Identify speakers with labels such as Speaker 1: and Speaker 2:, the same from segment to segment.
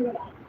Speaker 1: through it all.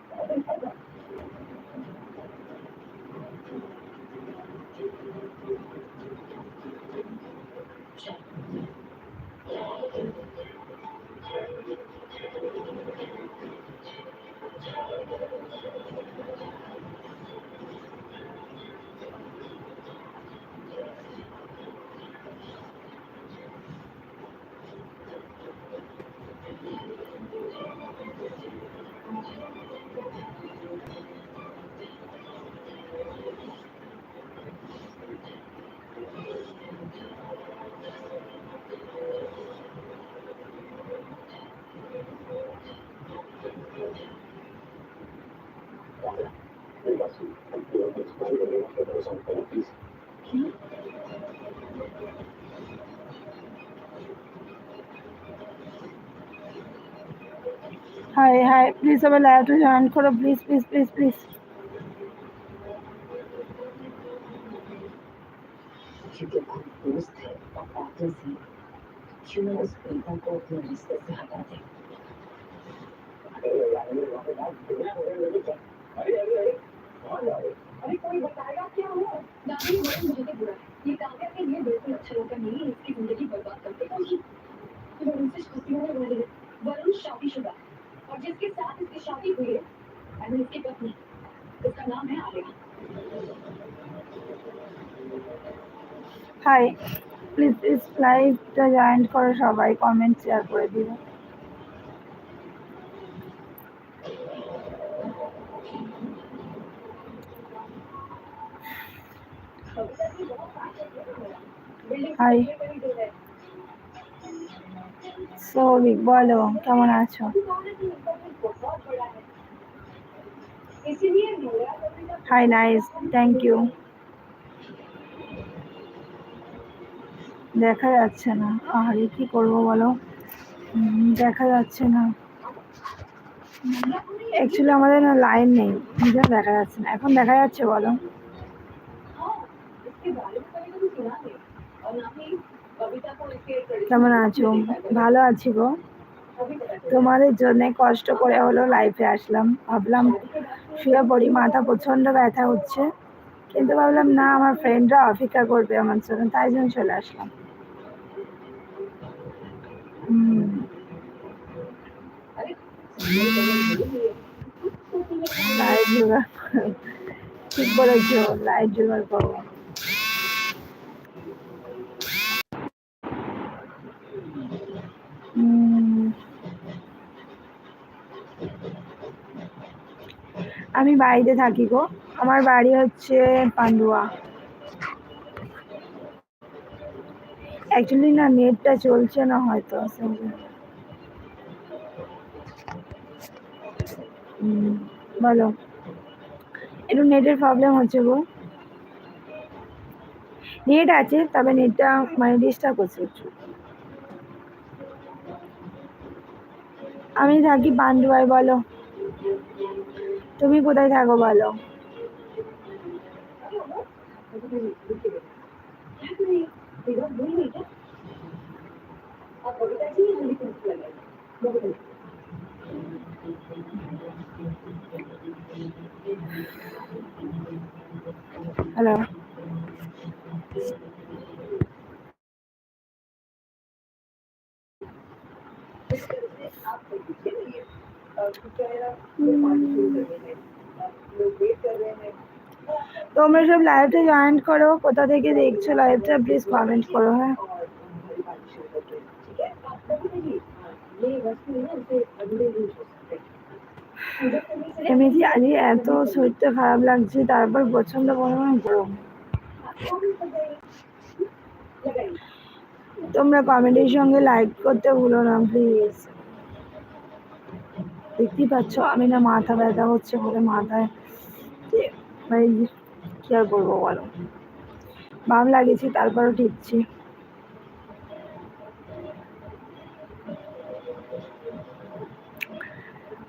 Speaker 1: High high please সবাই লাইভটা join করো প্লিজ প্লিজ প্লিজ প্লিজ
Speaker 2: क्योंकि हम दोस्त है और पार्टनर्स हैं क्यों ना उस प्रीतम को अपने रिश्ते से हटा दें
Speaker 3: अरे कोई बताएगा क्या हुआ दादी बड़े मुझे तो बुरा है ये काव्या के लिए बिल्कुल अच्छा होता नहीं है इसकी जिंदगी बर्बाद करते हैं मैं उनसे शादी होने वाली है वरुण शादीशुदा है और जिसके साथ इसकी शादी हुई है मैंने इसकी पत्नी उसका नाम है आलिया
Speaker 1: হাই প্লিজ প্লিজ লাইভটা জয়েন করো সবাই কমেন্ট শেয়ার করে দিও হাই সৌভিক বলো, কেমন আছো? হাই নাইস থ্যাংক ইউ দেখা যাচ্ছে না। আরে কি করব বলো? দেখা যাচ্ছে না। অ্যাকচুয়ালি আমাদের না লাইন নেই। দেখা যাচ্ছে না। এখন দেখা যাচ্ছে, বলো। কেমন আছো? ভালো আছি গো। তোমাদের জন্য কষ্ট করে হলো লাইফে আসলাম। ভাবলাম শুয়ে পড়ি মাথা প্রচণ্ড ব্যথা হচ্ছে। কিন্তু ভাবলাম না আমার ফ্রেন্ডরা অপেক্ষা করবে আমার জন্য তাই জন্য চলে আসলাম। ঠিক বলেছ লাইট জোগাড় করব আমি বাড়িতে থাকি গো। আমার বাড়ি হচ্ছে পান্ডুয়া। অ্যাকচুয়ালি না, নেটটা চলছে না হয়তো বলো। একটু নেটের প্রবলেম হচ্ছে গো। নেট আছে, তবে নেটটা মানে ডিস্টার্ব করছে একটু আমি থাকি পান্ডুয়ায়, বলো। তুমি কোথায় থাকো বলো? হ্যালো তোমরা সব লাইভটা জয়েন করো, কোথা থেকে দেখছ লাইভটা প্লিজ কমেন্ট করো হ্যাঁ? এমনিতে আজকে এত শরীরটা খারাপ লাগছে, তারপর প্রচণ্ড পরিমাণ গরম তোমরা কমেন্টের সঙ্গে লাইক করতে ভুলো না প্লিজ দেখতেই পারছ আমি না মাথা ব্যথা হচ্ছে বলে মাথায় মানে কি আর করব বলো। বাম লাগিয়েছি, তারপরও ঠিকছি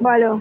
Speaker 1: বলো।